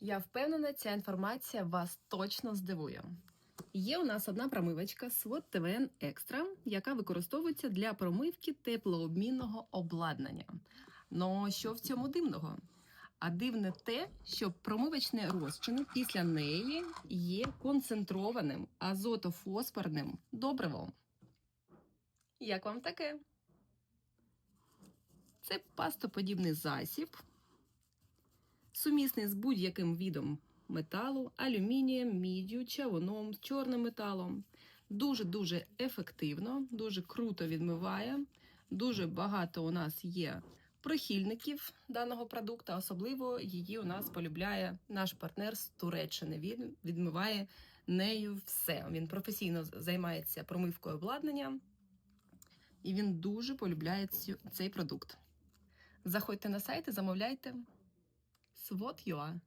Я впевнена, ця інформація вас точно здивує. Є у нас одна промивочка SWOT TVN Extra, яка використовується для промивки теплообмінного обладнання. Ну що в цьому дивного? А дивне те, що промивочний розчин після неї є концентрованим азотофосфорним добривом. Як вам таке? Це пастоподібний засіб, сумісний з будь-яким відом металу, алюмінієм, міддю, чавуном, чорним металом. Дуже-дуже ефективно, дуже круто відмиває. Дуже багато у нас є прихильників даного продукту, особливо її у нас полюбляє наш партнер з Туреччини. Він відмиває нею все. Він професійно займається промивкою обладнання, і він дуже полюбляє цей продукт. Заходьте на сайт і замовляйте. What you are.